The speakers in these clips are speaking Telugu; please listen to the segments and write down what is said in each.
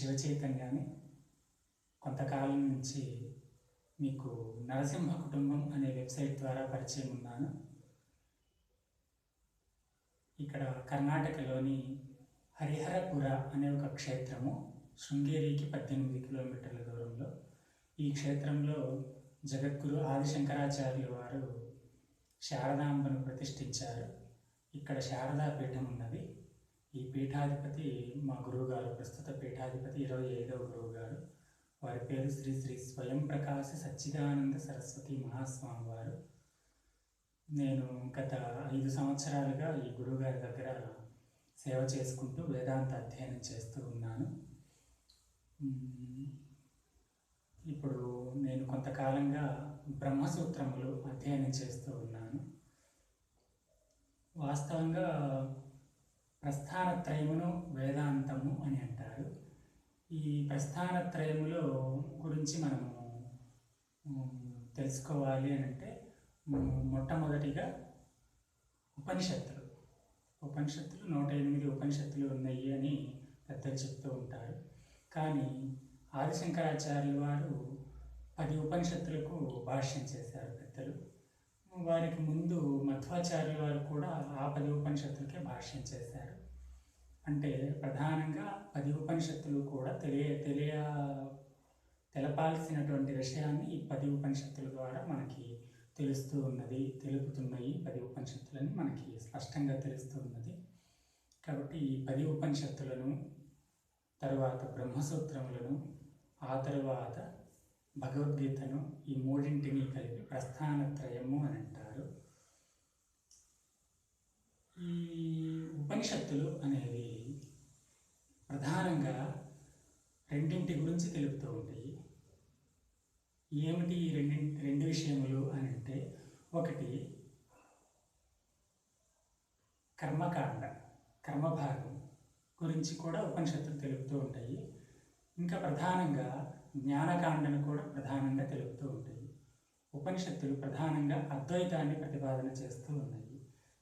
శివ చైతన్యాన్ని కొంతకాలం నుంచి మీకు నరసింహ కుటుంబం అనే వెబ్సైట్ ద్వారా పరిచయం ఉన్నాను. ఇక్కడ కర్ణాటకలోని హరిహరపుర అనే ఒక క్షేత్రము శృంగేరికి పద్దెనిమిది కిలోమీటర్ల దూరంలో. ఈ క్షేత్రంలో జగద్గురు ఆదిశంకరాచార్యులు వారు శారదాంబను ప్రతిష్ఠించారు. ఇక్కడ శారదాపీఠం ఉన్నది. ఈ పీఠాధిపతి మా గురువుగారు ప్రస్తుత పీఠాధిపతి ఇరవై ఐదవ గురువుగారు. వారి పేరు శ్రీ శ్రీ స్వయం ప్రకాశ సచ్చిదానంద సరస్వతి మహాస్వామి వారు నేను గత ఐదు సంవత్సరాలుగా ఈ గురువుగారి దగ్గర సేవ చేసుకుంటూ వేదాంత అధ్యయనం చేస్తూ ఉన్నాను. ఇప్పుడు నేను కొంతకాలంగా బ్రహ్మసూత్రములు అధ్యయనం చేస్తూ ఉన్నాను. వాస్తవంగా ప్రస్థానత్రయమును వేదాంతము అని అంటారు. ఈ ప్రస్థానత్రయములో గురించి మనము తెలుసుకోవాలి అని అంటే మొట్టమొదటిగా ఉపనిషత్తులు. ఉపనిషత్తులు నూట ఎనిమిది ఉపనిషత్తులు ఉన్నాయి అని పెద్దలు చెప్తూ ఉంటారు. కానీ ఆదిశంకరాచార్యులు వారు పది ఉపనిషత్తులకు భాష్యం చేశారు పెద్దలు. వారికి ముందు మధ్వాచార్యుల వారు కూడా ఆ పది ఉపనిషత్తులకే భాష్యం చేశారు. అంటే ప్రధానంగా పది ఉపనిషత్తులు కూడా తెలియ తెలియ తెలపాల్సినటువంటి విషయాన్ని ఈ పది ఉపనిషత్తుల ద్వారా మనకి తెలుస్తూ ఉన్నది తెలుపుతున్నాయి పది ఉపనిషత్తులని మనకి స్పష్టంగా తెలుస్తూ ఉన్నది. కాబట్టి ఈ పది ఉపనిషత్తులను తర్వాత బ్రహ్మసూత్రములను ఆ తరువాత భగవద్గీతను ఈ మూడింటిని కలిపి ప్రస్థానత్రయము అని అంటారు. ఈ ఉపనిషత్తులు అనేవి ప్రధానంగా రెండింటి గురించి తెలుపుతూ ఉంటాయి. ఏమిటి ఈ రెండింటి రెండు విషయములు అని అంటే ఒకటి కర్మకాండ కర్మభాగం గురించి కూడా ఉపనిషత్తులు తెలుపుతూ ఉంటాయి. ఇంకా ప్రధానంగా జ్ఞానకాండను కూడా ప్రధానంగా తెలుపుతూ ఉంటాయి. ఉపనిషత్తులు ప్రధానంగా అద్వైతాన్ని ప్రతిపాదన చేస్తూ ఉన్నాయి.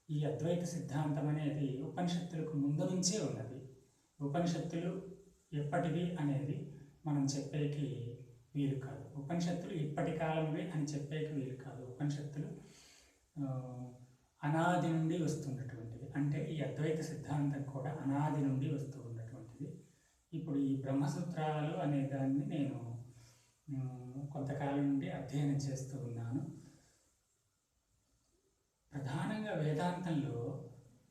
ఈ అద్వైత సిద్ధాంతం అనేది ఉపనిషత్తులకు ముందు నుంచే ఉన్నది. ఉపనిషత్తులు ఎప్పటివి అనేది మనం చెప్పేకి వీలు కాదు. ఉపనిషత్తులు ఇప్పటి కాలంవి అని చెప్పేకి వీలు కాదు. ఉపనిషత్తులు అనాది నుండి వస్తున్నటువంటిది అంటే ఈ అద్వైత సిద్ధాంతం కూడా అనాది నుండి వస్తుంది ఇప్పుడు ఈ బ్రహ్మసూత్రాలు అనే దాన్ని నేను కొంతకాలం నుండి అధ్యయనం చేస్తూ ఉన్నాను. ప్రధానంగా వేదాంతంలో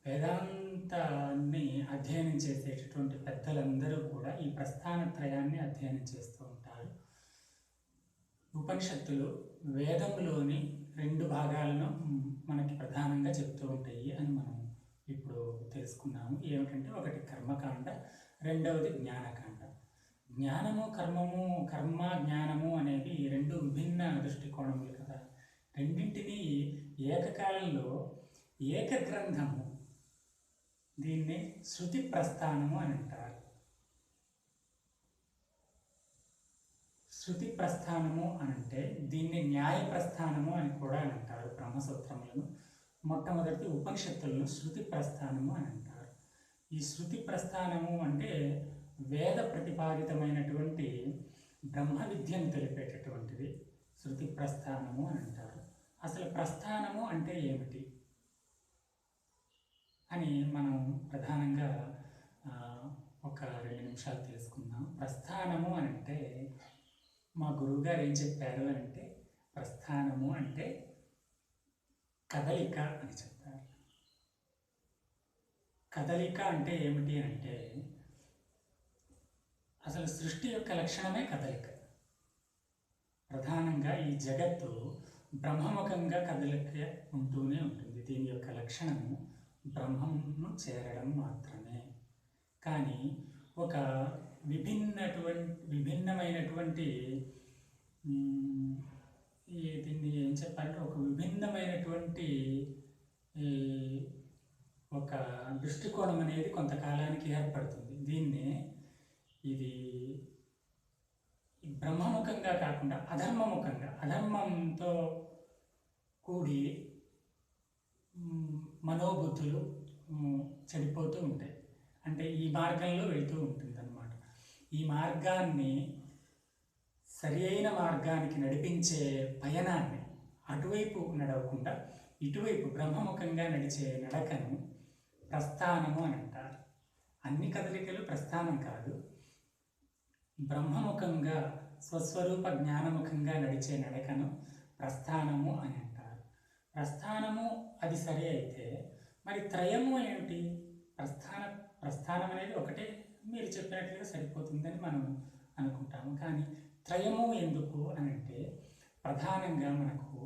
వేదాంతాన్ని అధ్యయనం చేసేటటువంటి పెద్దలందరూ కూడా ఈ ప్రస్థానత్రయాన్ని అధ్యయనం చేస్తూ ఉంటారు. ఉపనిషత్తులు వేదంలోని రెండు భాగాలను మనకి ప్రధానంగా చెప్తూ ఉంటాయి అని మనం ఇప్పుడు తెలుసుకున్నాము. ఏమిటంటే ఒకటి కర్మకాండ రెండవది జ్ఞానకాండ. జ్ఞానము కర్మము కర్మ జ్ఞానము అనేవి రెండు విభిన్న దృష్టికోణములు కదా. రెండింటినీ ఏకకాలంలో ఏకగ్రంథము దీన్ని శృతి ప్రస్థానము అని అంటారు. శృతి ప్రస్థానము అని అంటే దీన్ని న్యాయ ప్రస్థానము అని కూడా అని అంటారు బ్రహ్మసూత్రములను. మొట్టమొదటి ఉపనిషత్తులను శృతి ప్రస్థానము అని అంటారు. ఈ శృతి ప్రస్థానము అంటే వేద ప్రతిపాదితమైనటువంటి బ్రహ్మ విద్యను తెలిపేటటువంటిది. శృతి ప్రస్థానము అని అంటారు. అసలు ప్రస్థానము అంటే ఏమిటి? అని మనం ప్రధానంగా ఒక రెండు నిమిషాలు తెలుసుకుందాం. ప్రస్థానము అని అంటే మా గురువుగారు ఏం చెప్పారు అంటే ప్రస్థానము అంటే కదలిక అని చెప్పారు కదలిక అంటే ఏమిటి అంటే అసలు సృష్టి యొక్క లక్షణమే కదలిక. ప్రధానంగా ఈ జగత్తు బ్రహ్మముఖంగా కదలిక ఉంటూనే ఉంటుంది. దీని యొక్క లక్షణము బ్రహ్మమును చేరడం మాత్రమే. కానీ ఒక విభిన్నటువంటి విభిన్నమైనటువంటి దీన్ని ఏం చెప్పాలంటే ఒక విభిన్నమైనటువంటి ఈ ఒక దృష్టికోణం అనేది కొంతకాలానికి ఏర్పడుతుంది. దీన్నే ఇది బ్రహ్మముఖంగా కాకుండా అధర్మముఖంగా అధర్మంతో కూడి మనోబుద్ధులు చెడిపోతూ ఉంటాయి. అంటే ఈ మార్గంలో వెళ్తూ ఉంటుందన్నమాట. ఈ మార్గాన్ని సరి అయిన మార్గానికి నడిపించే పయనాన్ని అటువైపు నడవకుండా ఇటువైపు బ్రహ్మముఖంగా నడిచే నడకను ప్రస్థానము అని అంటారు. అన్ని కదలికలు ప్రస్థానం కాదు. బ్రహ్మముఖంగా స్వస్వరూప జ్ఞానముఖంగా నడిచే నడకను ప్రస్థానము అని అంటారు. ప్రస్థానము అది సరే అయితే మరి త్రయము ఏమిటి ప్రస్థాన ప్రస్థానం అనేది ఒకటే మీరు చెప్పినట్లుగా సరిపోతుందని మనం అనుకుంటాము. కానీ త్రయము ఎందుకు అని అంటే ప్రధానంగా మనకు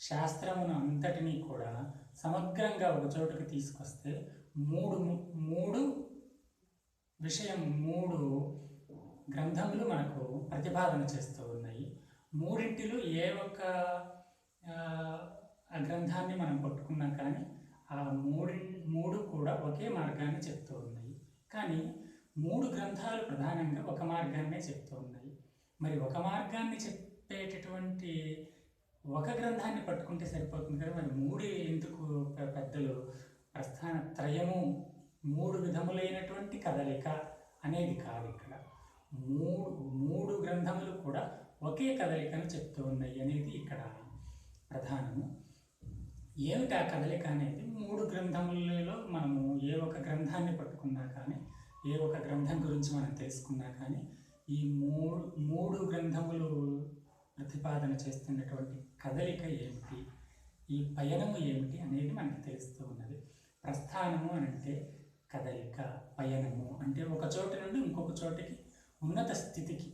శాస్త్రమును అంతటినీ కూడా సమగ్రంగా ఒక చోటుకు తీసుకొస్తే మూడు మూడు విషయం మూడు గ్రంథములు మనకు ప్రతిపాదన చేస్తూ ఉన్నాయి. మూడింటిలో ఏ ఒక్క గ్రంథాన్ని మనం పట్టుకున్నా కానీ ఆ మూడి మూడు కూడా ఒకే మార్గాన్ని చెప్తూ ఉన్నాయి. కానీ మూడు గ్రంథాలు ప్రధానంగా ఒక మార్గాన్నే చెప్తూ ఉన్నాయి. మరి ఒక మార్గాన్ని చెప్పేటటువంటి ఒక గ్రంథాన్ని పట్టుకుంటే సరిపోతుంది కదా? మరి మూడు ఎందుకు పెద్దలు? ప్రస్థాన త్రయము మూడు విధములైనటువంటి కదలిక అనేది కాదు ఇక్కడ. మూడు మూడు గ్రంథములు కూడా ఒకే కదలికను చెప్తూ ఉన్నాయి అనేది ఇక్కడ ప్రధానము. ఏమిటి ఆ కదలిక అనేది? మూడు గ్రంథములలో మనము ఏ ఒక గ్రంథాన్ని పట్టుకున్నా కానీ ఏ ఒక గ్రంథం గురించి మనం తెలుసుకున్నా కానీ ఈ మూడు మూడు గ్రంథములు ప్రతిపాదన చేస్తున్నటువంటి కదలిక ఏమిటి? ఈ పయనము ఏమిటి అనేది మనకి తెలుస్తూ ఉన్నది. ప్రస్థానము అని అంటే కదలిక పయనము అంటే ఒక చోటు నుండి ఇంకొక చోటికి ఉన్నత స్థితికి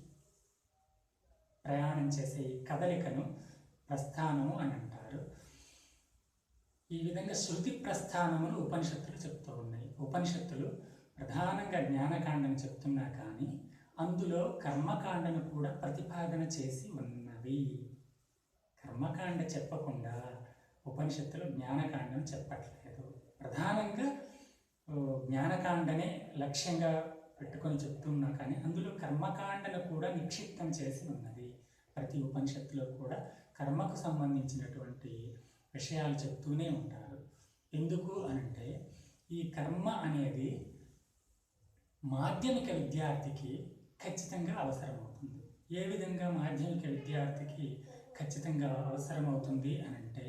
ప్రయాణం చేసే ఈ కదలికను ప్రస్థానము అని అంటారు. ఈ విధంగా శృతి ప్రస్థానములు ఉపనిషత్తులు చెప్తూ ఉన్నాయి. ఉపనిషత్తులు ప్రధానంగా జ్ఞానకాండను చెప్తున్నా కానీ అందులో కర్మకాండను కూడా ప్రతిపాదన చేసి ఉన్నవి కర్మకాండ చెప్పకుండా ఉపనిషత్తులు జ్ఞానకాండను చెప్పట్లేదు. ప్రధానంగా జ్ఞానకాండనే లక్ష్యంగా పెట్టుకొని చెప్తున్నా కానీ అందులో కర్మకాండను కూడా నిక్షిప్తం చేసి ఉన్నది. ప్రతి ఉపనిషత్తులో కూడా కర్మకు సంబంధించినటువంటి విషయాలు చెప్తూనే ఉంటారు. ఎందుకు అనంటే ఈ కర్మ అనేది మాధ్యమిక విద్యార్థికి ఖచ్చితంగా అవసరమవుతుంది ఏ విధంగా మాధ్యమిక విద్యార్థికి ఖచ్చితంగా అవసరమవుతుంది అంటే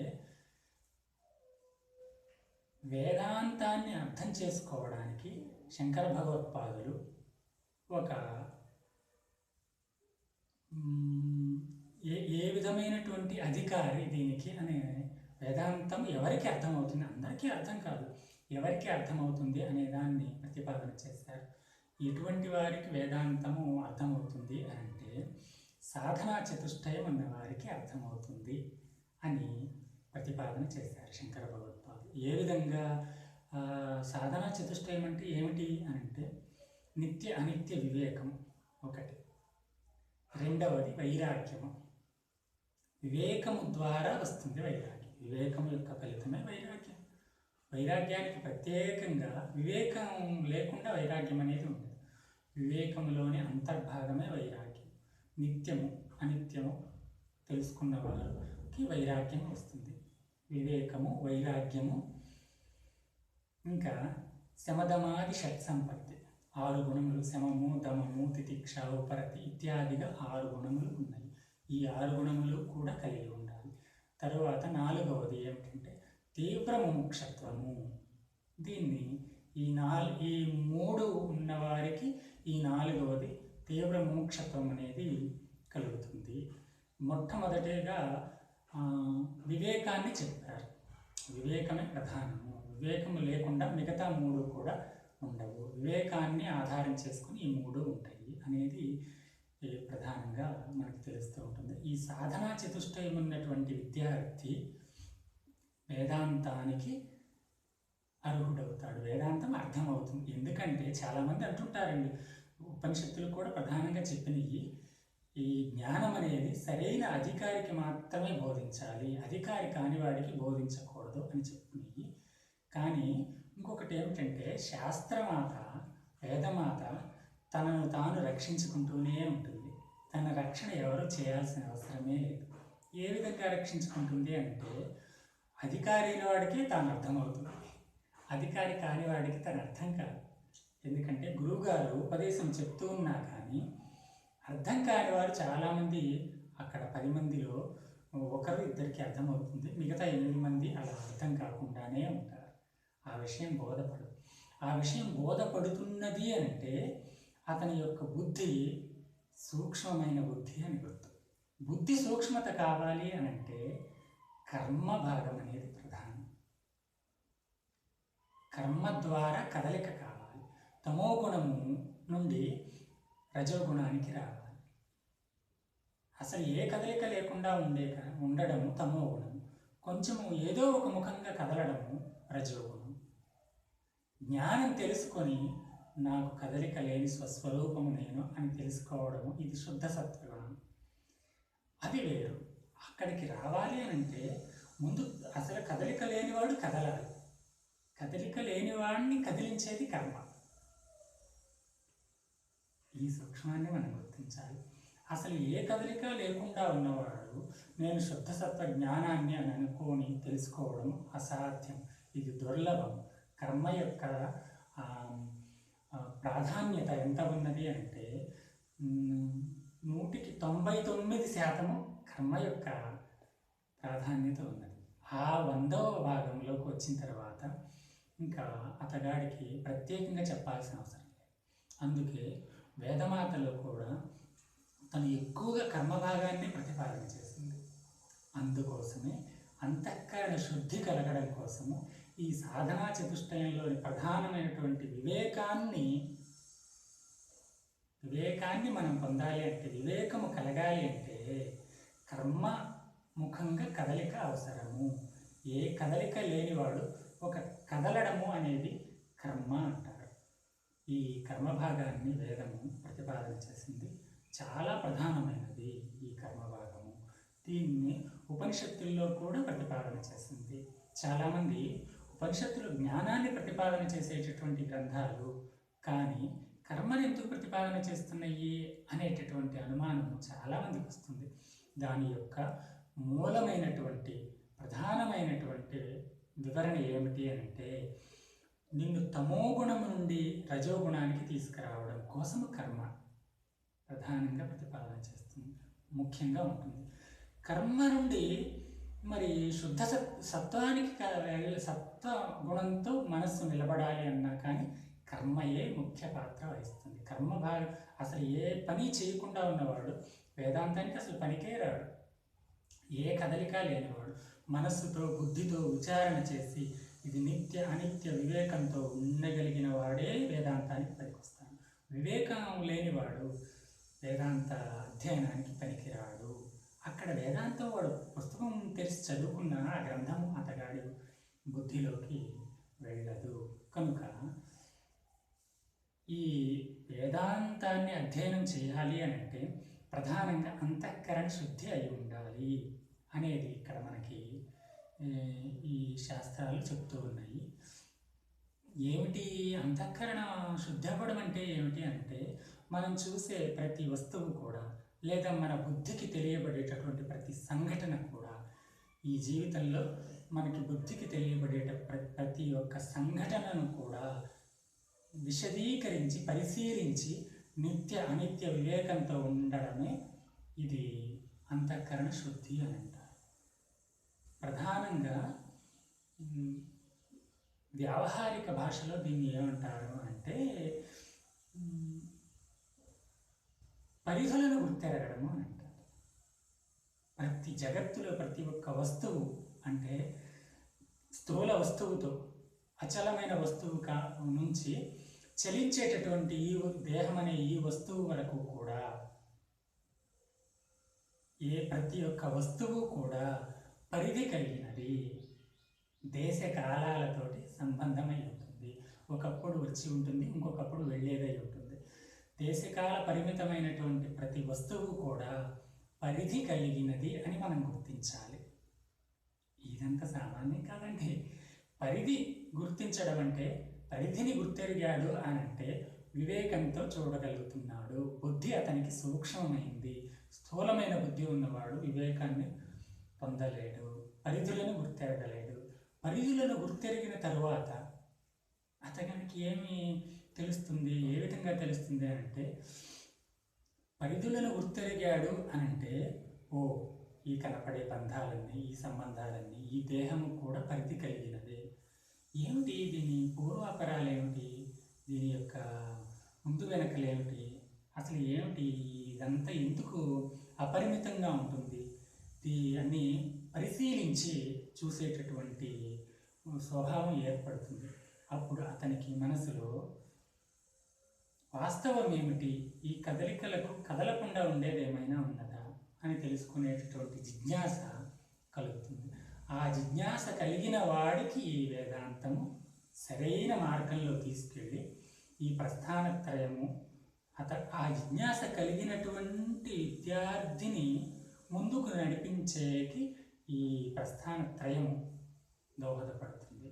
వేదాంతాన్ని అర్థం చేసుకోవడానికి శంకర భగవత్పాదులు ఒక ఏ ఏ విధమైనటువంటి అధికారి దీనికి అనే వేదాంతం ఎవరికి అర్థమవుతుంది? అందరికీ అర్థం కాదు. ఎవరికి అర్థమవుతుంది అనే దాన్ని ప్రతిపాదన చేశారు ఎటువంటి వారికి వేదాంతము అర్థమవుతుంది అంటే సాధనా చతుష్టయం ఉన్న వారికి అర్థమవుతుంది అని ప్రతిపాదన చేశారు శంకర భగవత్పాదు ఏ విధంగా? సాధనా చతుష్టయం అంటే ఏమిటి అని అంటే నిత్య అనిత్య వివేకం ఒకటి. రెండవది వైరాగ్యము. వివేకము ద్వారా వస్తుంది వైరాగ్యం. వివేకము యొక్క ఫలితమే వైరాగ్యం. వైరాగ్యానికి ప్రత్యేకంగా వివేకం లేకుండా వైరాగ్యం అనేది ఉండదు. వివేకములోని అంతర్భాగమే వైరాగ్యం. నిత్యము అనిత్యము తెలుసుకున్న వారికి వైరాగ్యం వస్తుంది. వివేకము వైరాగ్యము ఇంకా శమదమాది షట్సంపత్తి ఆరు గుణములు శమము దమము తితిక్ష ఉపరతి ఇత్యాదిగా ఆరు గుణములు ఉన్నాయి. ఈ ఆరు గుణములు కూడా కలిగి ఉండాలి. తరువాత నాలుగవది ఏమిటంటే తీవ్ర ముముక్షత్వము దీన్ని ఈ నాల్ ఈ మూడు ఉన్నవారికి ఈ నాలుగవది తీవ్ర ముముక్షత్వం అనేది కలుగుతుంది. మొట్టమొదటిగా వివేకాన్ని చెప్పారు. వివేకమే ప్రధానము. వివేకము లేకుండా మిగతా మూడు కూడా ఉండవు. వివేకాన్ని ఆధారం చేసుకుని ఈ మూడు ఉంటాయి అనేది ప్రధానంగా మనకు తెలుస్తూ ఉంటుంది. ఈ సాధనా చతుష్టయం ఉన్నటువంటి విద్యార్థి వేదాంతానికి అర్హుడవుతాడు. వేదాంతం అర్థమవుతుంది. ఎందుకంటే చాలామంది అంటుంటారండి ఉపనిషత్తులు కూడా ప్రధానంగా చెప్పినవి ఈ జ్ఞానం అనేది సరైన అధికారికి మాత్రమే బోధించాలి అధికారి కాని వాడికి బోధించకూడదు అని చెప్పినవి. కానీ ఇంకొకటి ఏమిటంటే శాస్త్రమాత వేదమాత తనను తాను రక్షించుకుంటూనే ఉంటుంది. తన రక్షణ ఎవరు చేయాల్సిన అవసరమే లేదు. ఏ విధంగా రక్షించుకుంటుంది అంటే అధికారి వాడికి తాను అర్థమవుతుంది. అధికారి కాని వాడికి తన అర్థం కాదు. ఎందుకంటే గురువుగారు ఉపదేశం చెప్తూ ఉన్నా కానీ అర్థం కాని వారు చాలామంది అక్కడ పది మందిలో ఒకరు ఇద్దరికి అర్థమవుతుంది మిగతా ఎనిమిది మంది అలా అర్థం కాకుండానే ఉంటారు. ఆ విషయం బోధపడు ఆ విషయం బోధపడుతున్నది అంటే అతని యొక్క బుద్ధి సూక్ష్మమైన బుద్ధి అని గుర్తు. బుద్ధి సూక్ష్మత కావాలి అని అంటే కర్మ భాగం అనేది ప్రధానం. కర్మ ద్వారా కదలిక కావాలి. తమో గుణము నుండి రజోగుణానికి రావాలి. అసలు ఏ కదలిక లేకుండా ఉండే ఉండడము తమో గుణం కొంచెము ఏదో ఒక ముఖంగా కదలడము రజోగుణం. జ్ఞానం తెలుసుకొని నాకు కదలిక లేని స్వస్వరూపము నేను అని తెలుసుకోవడము ఇది శుద్ధ సత్వగుణం. అది వేరు. అక్కడికి రావాలి అని అంటే ముందు అసలు కదలిక లేనివాడు కదలాలి. కదలిక లేనివాడిని కదిలించేది కర్మ. ఈ సూక్ష్మాన్ని మనం గుర్తించాలి. అసలు ఏ కదలిక లేకుండా ఉన్నవాడు నేను శుద్ధ సత్వ జ్ఞానాన్ని అని అనుకోని తెలుసుకోవడం అసాధ్యం. ఇది దుర్లభం. కర్మ యొక్క ప్రాధాన్యత ఎంత ఉన్నది అంటే నూటికి తొంభై తొమ్మిది శాతము కర్మ యొక్క ప్రాధాన్యత ఉన్నది. ఆ వందవ భాగంలోకి వచ్చిన తర్వాత ఇంకా అతగాడికి ప్రత్యేకంగా చెప్పాల్సిన అవసరం లేదు. అందుకే వేదమాతలో కూడా తను ఎక్కువగా కర్మభాగాన్ని ప్రతిపాదన చేసింది. అందుకోసమే అంతఃకరణ శుద్ధి కలగడం కోసము ఈ సాధనా చతుష్టయంలోని ప్రధానమైనటువంటి వివేకాన్ని వివేకాన్ని మనం పొందాలి అంటే వివేకము కలగాలి అంటే కర్మ ముఖంగా కదలిక అవసరము. ఏ కదలిక లేనివాడు ఒక కదలడము అనేది కర్మ అంటారు. ఈ కర్మ భాగాన్ని వేదము ప్రతిపాదన చేసింది. చాలా ప్రధానమైనది ఈ కర్మ భాగము దీన్ని ఉపనిషత్తుల్లో కూడా ప్రతిపాదన చేసింది. చాలామంది ఉపనిషత్తులు జ్ఞానాన్ని ప్రతిపాదన చేసేటటువంటి గ్రంథాలు కానీ కర్మను ఎందుకు ప్రతిపాదన చేస్తున్నాయి అనేటటువంటి అనుమానం చాలామందికి వస్తుంది. దాని యొక్క మూలమైనటువంటి ప్రధానమైనటువంటి వివరణ ఏమిటి అంటే నిన్ను తమోగుణము నుండి రజోగుణానికి తీసుకురావడం కోసము కర్మ ప్రధానంగా ప్రతిపాదన చేస్తుంది ముఖ్యంగా ఉంటుంది. కర్మ నుండి మరి శుద్ధ సత్ సత్వానికి సత్వ గుణంతో మనస్సు నిలబడాలి అన్నా కానీ కర్మయే ముఖ్య పాత్ర వహిస్తుంది. కర్మ భాగం అసలు ఏ పని చేయకుండా ఉన్నవాడు వేదాంతానికి అసలు పనికే రాడు. ఏ కదలిక లేనివాడు మనస్సుతో బుద్ధితో విచారణ చేసి ఇది నిత్య అనిత్య వివేకంతో ఉండగలిగిన వాడే వేదాంతానికి పనికొస్తాడు. వివేకం లేనివాడు వేదాంత అధ్యయనానికి పనికిరాడు. అక్కడ వేదాంతం వాడు పుస్తకం తెరిచి చదువుకున్న ఆ గ్రంథం అతగాడి బుద్ధిలోకి వెళ్ళదు. కనుక ఈ వేదాంతాన్ని అధ్యయనం చేయాలి అని అంటే ప్రధానంగా అంతఃకరణ శుద్ధి అయి ఉండాలి. అనేది ఇక్కడ మనకి ఈ శాస్త్రాలు చెప్తూ ఉన్నాయి. ఏమిటి అంతఃకరణ శుద్ధి అవ్వడం అంటే ఏమిటి అంటే మనం చూసే ప్రతి వస్తువు కూడా లేదా మన బుద్ధికి తెలియబడేటటువంటి ప్రతి సంఘటన కూడా ఈ జీవితంలో మనకి బుద్ధికి తెలియబడేట ప్రతి ఒక్క సంఘటనను కూడా విశదీకరించి పరిశీలించి నిత్య అనిత్య వివేకంతో ఉండడమే ఇది అంతఃకరణ శుద్ధి అని. ప్రధానంగా వ్యావహారిక భాషలో దీన్ని ఏమంటారు అంటే పరిధులను గుర్తెరగడము అని అంటారు. ప్రతి జగత్తులో ప్రతి ఒక్క వస్తువు అంటే స్థూల వస్తువుతో అచలమైన వస్తువు కా నుంచి చలించేటటువంటి ఈ దేహం అనే ఈ వస్తువు వరకు కూడా ఏ ప్రతి ఒక్క వస్తువు కూడా పరిధి కలిగినది. దేశ కాలాలతోటి సంబంధమై ఉంటుంది. ఒకప్పుడు వచ్చి ఉంటుంది ఇంకొకప్పుడు వెళ్ళేదై ఉంటుంది. దేశకాల పరిమితమైనటువంటి ప్రతి వస్తువు కూడా పరిధి కలిగినది అని మనం గుర్తించాలి. ఇదంతా సామాన్యం కాదండి. పరిధి గుర్తించడం అంటే పరిధిని గుర్తెరిగాడు అని అంటే వివేకంతో చూడగలుగుతున్నాడు. బుద్ధి అతనికి సూక్ష్మమైంది. స్థూలమైన బుద్ధి ఉన్నవాడు వివేకాన్ని పొందలేడు పరిధులను గుర్తెరగలేడు. పరిధులను గుర్తెరిగిన తరువాత అతనికి ఏమి తెలుస్తుంది? ఏ విధంగా తెలుస్తుంది అంటే పరిధులను గుర్తెరిగాడు అని అంటే ఓ ఈ కనపడే బంధాలన్నీ ఈ సంబంధాలన్నీ ఈ దేహము కూడా పరిధి కలిగినదే ఏమిటి దీని పూర్వాపరాలు ఏమిటి? దీని యొక్క ముందు వెనకలు ఏమిటి అసలు ఏమిటి? ఇదంతా ఎందుకు అపరిమితంగా ఉంటుంది? అన్ని పరిశీలించి చూసేటటువంటి స్వభావం ఏర్పడుతుంది. అప్పుడు అతనికి మనసులో వాస్తవం ఏమిటి? ఈ కదలికలకు కదలకుండా ఉండేది ఏమైనా ఉన్నదా? అని తెలుసుకునేటటువంటి జిజ్ఞాస కలుగుతుంది. ఆ జిజ్ఞాస కలిగిన వాడికి ఈ వేదాంతము సరైన మార్గంలో తీసుకెళ్ళి ఈ ప్రస్థానత్రయము అత ఆ జిజ్ఞాస కలిగినటువంటి విద్యార్థిని ముందుకు నడిపించేకి ఈ ప్రస్థానత్రయము దోహదపడుతుంది.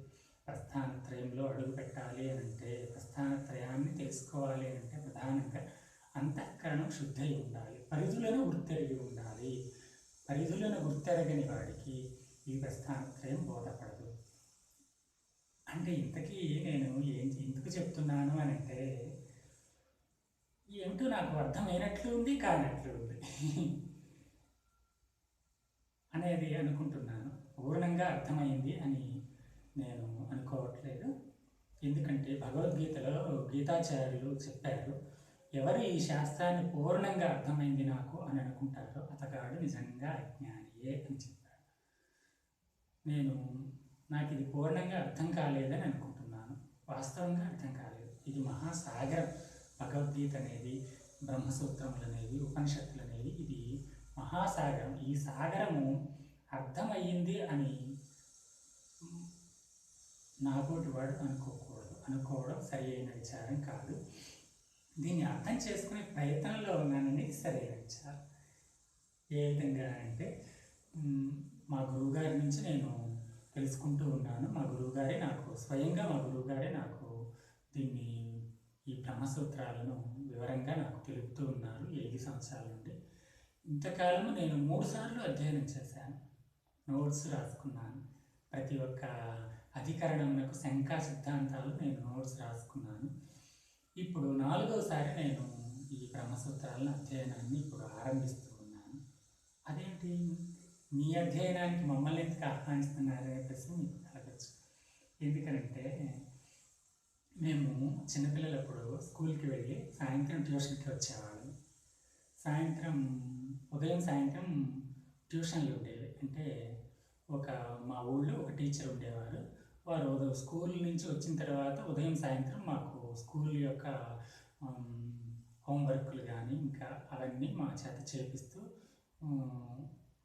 ప్రస్థానత్రయంలో అడుగు పెట్టాలి అని అంటే ప్రస్థానత్రయాన్ని తెలుసుకోవాలి అంటే ప్రధానంగా అంతఃకరణం శుద్ధి ఉండాలి. పరిధులను గుర్తెరిగి ఉండాలి. పరిధులను గుర్తెరగని వాడికి ఈ ప్రస్థానత్రయం బోధపడదు. అంటే ఇంతకీ నేను ఏం ఎందుకు చెప్తున్నాను అని అంటే ఏమిటో నాకు అర్థమైనట్లు ఉంది కానట్లు ఉంది అనేది అనుకుంటున్నాను. పూర్ణంగా అర్థమైంది అని నేను అనుకోవట్లేదు. ఎందుకంటే భగవద్గీతలో గీతాచార్యులు చెప్పారు ఎవరు ఈ శాస్త్రాన్ని పూర్ణంగా అర్థమైంది నాకు అని అనుకుంటారో అతగాడు నిజంగా అజ్ఞానియే అని చెప్పాడు. నేను నాకు ఇది పూర్ణంగా అర్థం కాలేదని అనుకుంటున్నాను. వాస్తవంగా అర్థం కాలేదు. ఇది మహాసాగరం. భగవద్గీత అనేది బ్రహ్మసూత్రములు అనేవి ఉపనిషత్తులు అనేవి ఇది మహాసాగరం ఈ సాగరము అర్థమయ్యింది అని నాతోటి వాడు అనుకోకూడదు. అనుకోవడం సరి అయిన విచారం కాదు. దీన్ని అర్థం చేసుకునే ప్రయత్నంలో ఉన్నానని సరైన విచారం. ఏ విధంగా అంటే మా గురువుగారి నుంచి నేను తెలుసుకుంటూ ఉన్నాను. మా గురువుగారే నాకు స్వయంగా మా గురువుగారే నాకు దీన్ని ఈ బ్రహ్మసూత్రాలను వివరంగా నాకు తెలుపుతూ ఉన్నారు. ఏడు సంవత్సరాల నుండి ఇంతకాలము నేను మూడు సార్లు అధ్యయనం చేశాను. నోట్స్ రాసుకున్నాను. ప్రతి ఒక్క అధికరణములకు శంకా సిద్ధాంతాలు నేను నోట్స్ రాసుకున్నాను. ఇప్పుడు నాలుగోసారి నేను ఈ బ్రహ్మసూత్రాలను అధ్యయనాన్ని ఇప్పుడు ఆరంభిస్తూ ఉన్నాను. అదేంటి? మీ అధ్యయనానికి మమ్మల్ని ఎందుకు ఆహ్వానిస్తున్నారనే ప్రశ్న మీకు కలగచ్చు. ఎందుకంటే మేము చిన్నపిల్లలప్పుడు స్కూల్కి వెళ్ళి సాయంత్రం ట్యూషన్కి వచ్చేవాళ్ళం. సాయంత్రం ఉదయం సాయంత్రం ట్యూషన్లు ఉండేవి. అంటే ఒక మా ఊళ్ళో ఒక టీచర్ ఉండేవారు. వారు స్కూల్ నుంచి వచ్చిన తర్వాత ఉదయం సాయంత్రం మాకు స్కూల్ యొక్క హోంవర్క్లు కానీ ఇంకా అవన్నీ మా చేత చేపిస్తూ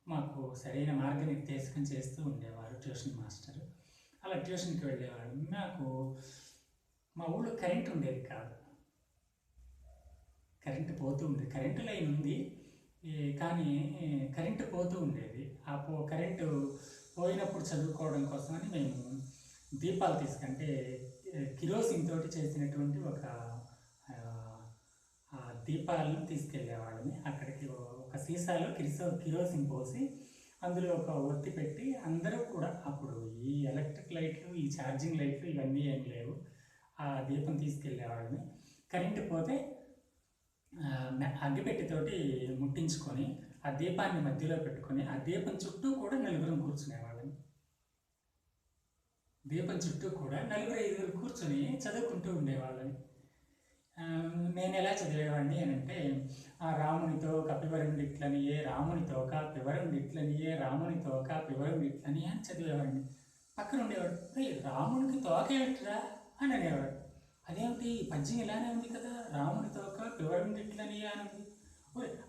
మాకు సరైన మార్గనిర్దేశకం చేస్తూ ఉండేవారు ట్యూషన్ మాస్టర్. అలా ట్యూషన్కి వెళ్ళేవాడు నాకు మా ఊళ్ళో కరెంట్ ఉండేది కాదు. కరెంటు పోతూ ఉండేది కరెంటు లైన్ ఉంది. కానీ కరెంటు పోతూ ఉండేది. ఆ పో కరెంటు పోయినప్పుడు చదువుకోవడం కోసమని మేము దీపాలు తీసుకంటే కిరోసిన్ తోటి చేసినటువంటి ఒక దీపాలను తీసుకెళ్ళేవాళ్ళని అక్కడికి ఒక సీసాలో కిరిసో కిరోసిన్ పోసి అందులో ఒక ఒత్తి పెట్టి అందరూ కూడా అప్పుడు ఈ ఎలక్ట్రిక్ లైట్లు ఈ ఛార్జింగ్ లైట్లు ఇవన్నీ ఏం లేవు. ఆ దీపం తీసుకెళ్ళేవాళ్ళని కరెంటు పోతే అగ్గిపెట్టెతోటి ముట్టించుకొని ఆ దీపాన్ని మధ్యలో పెట్టుకొని ఆ దీపం చుట్టూ కూడా నలుగురం కూర్చునేవాళ్ళం దీపం చుట్టూ కూడా నలుగురు ఐదుగురు కూర్చొని చదువుకుంటూ ఉండేవాళ్ళని నేను ఎలా చదివేవాడిని అని అంటే ఆ రామునితో కపివరుణుడి ఇట్లని ఏ రామునితో కపివరుణుడి ఇట్లని ఏ రాముని తోక పివరుణుడి ఇట్లని అని చదివేవాడిని. పక్కన ఉండేవాడు "రేయ్, రామునికి తోక ఏమిట్రా? అని అనేవాడు. అదేమిటి? ఈ పద్యం ఇలానే ఉంది కదా రాముని తోక పివరుణుడి ఇట్లని అని ఉంది ఓయ్,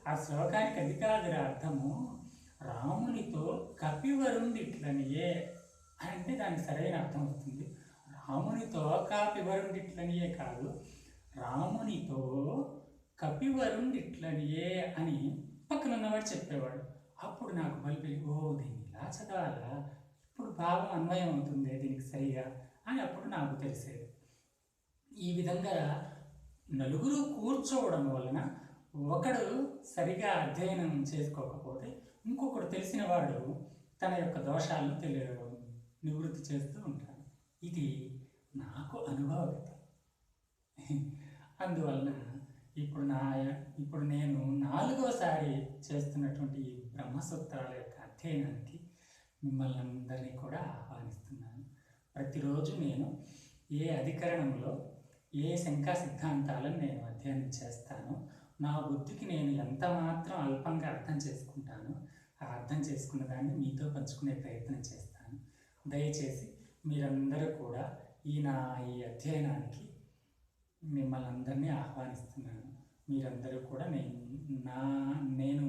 ఆ శ్లోకానికి అది కాదురా అర్థము రామునితో కపివరుంది ఇట్లనియే అంటే దానికి సరైన అర్థం వస్తుంది. రామునితో కపివరుంది ఇట్లనియే కాదు రామునితో కపివరుంది ఇట్లనియే అని పక్కన ఉన్నవాడు చెప్పేవాడు. అప్పుడు నాకు బలిపి ఓ దీన్ని ఇలా చదవాలా? ఇప్పుడు భావం అన్వయం అవుతుంది దీనికి సరిగా అని అప్పుడు నాకు తెలిసేది. ఈ విధంగా నలుగురు కూర్చోవడం వలన ఒకడు సరిగా అధ్యయనం చేసుకోకపోతే ఇంకొకడు తెలిసిన వాడు తన యొక్క దోషాలను తెలియ నివృత్తి చేస్తూ ఉంటాడు. ఇది నాకు అనుభవత అందువలన ఇప్పుడు నా ఇప్పుడు నేను నాలుగోసారి చేస్తున్నటువంటి ఈ బ్రహ్మసూత్రాల యొక్క అధ్యయనానికి మిమ్మల్ని అందరినీ కూడా ఆహ్వానిస్తున్నాను. ప్రతిరోజు నేను ఏ అధికరణంలో ఏ శంకా సిద్ధాంతాలను నేను అధ్యయనం చేస్తానో నా బుద్ధికి నేను ఎంత మాత్రం అల్పంగా అర్థం చేసుకుంటానో ఆ అర్థం చేసుకున్న దాన్ని మీతో పంచుకునే ప్రయత్నం చేస్తాను. దయచేసి మీరందరూ కూడా ఈ నా ఈ అధ్యయనానికి మిమ్మల్ని అందరినీ ఆహ్వానిస్తున్నాను. మీరందరూ కూడా నేను నా నేను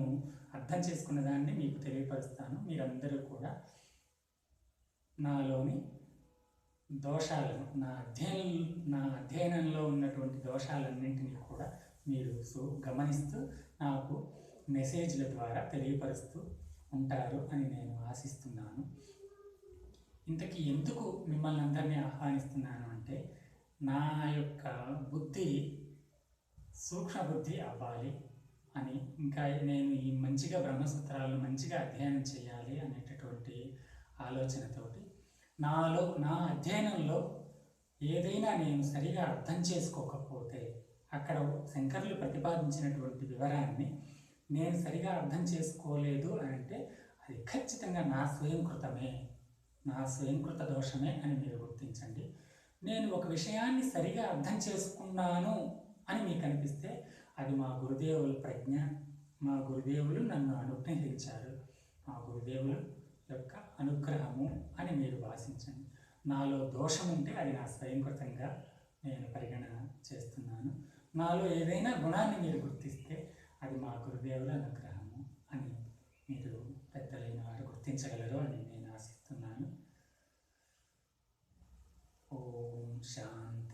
అర్థం చేసుకున్న దాన్ని మీకు తెలియపరుస్తాను. మీరందరూ కూడా నాలోని దోషాలను నా అధ్యయనం నా అధ్యయనంలో ఉన్నటువంటి దోషాలన్నింటినీ కూడా మీరు సో గమనిస్తూ నాకు మెసేజ్ల ద్వారా తెలియపరుస్తూ ఉంటారు అని నేను ఆశిస్తున్నాను. ఇంతకీ ఎందుకు మిమ్మల్ని అందరినీ ఆహ్వానిస్తున్నాను అంటే నా యొక్క బుద్ధి సూక్ష్మ బుద్ధి అవ్వాలి అని ఇంకా నేను ఈ మంచిగా బ్రహ్మసూత్రాలను మంచిగా అధ్యయనం చేయాలి అనేటటువంటి ఆలోచనతోటి నాలో నా అధ్యయనంలో ఏదైనా నేను సరిగా అర్థం చేసుకోకపోతే అక్కడ శంకర్లు ప్రతిపాదించినటువంటి వివరాన్ని నేను సరిగా అర్థం చేసుకోలేదు అని అంటే అది ఖచ్చితంగా నా స్వయంకృతమే నా స్వయంకృత దోషమే అని మీరు గుర్తించండి. నేను ఒక విషయాన్ని సరిగా అర్థం చేసుకున్నాను అని మీకు అనిపిస్తే అది మా గురుదేవుల ప్రజ్ఞ. మా గురుదేవులు నన్ను అనుగ్రహించారు. మా గురుదేవుల యొక్క అనుగ్రహము అని మీరు భాషించండి. నాలో దోషం ఉంటే అది నా స్వయంకృతంగా నేను పరిగణన చేస్తున్నాను. మాలో ఏదైనా గుణాన్ని మీరు గుర్తిస్తే అది మా గురుదేవుల అనుగ్రహము అని మీరు పెద్దలైన వారు గుర్తించగలరు అని నేను ఆశిస్తున్నాను. ఓం శాంతి.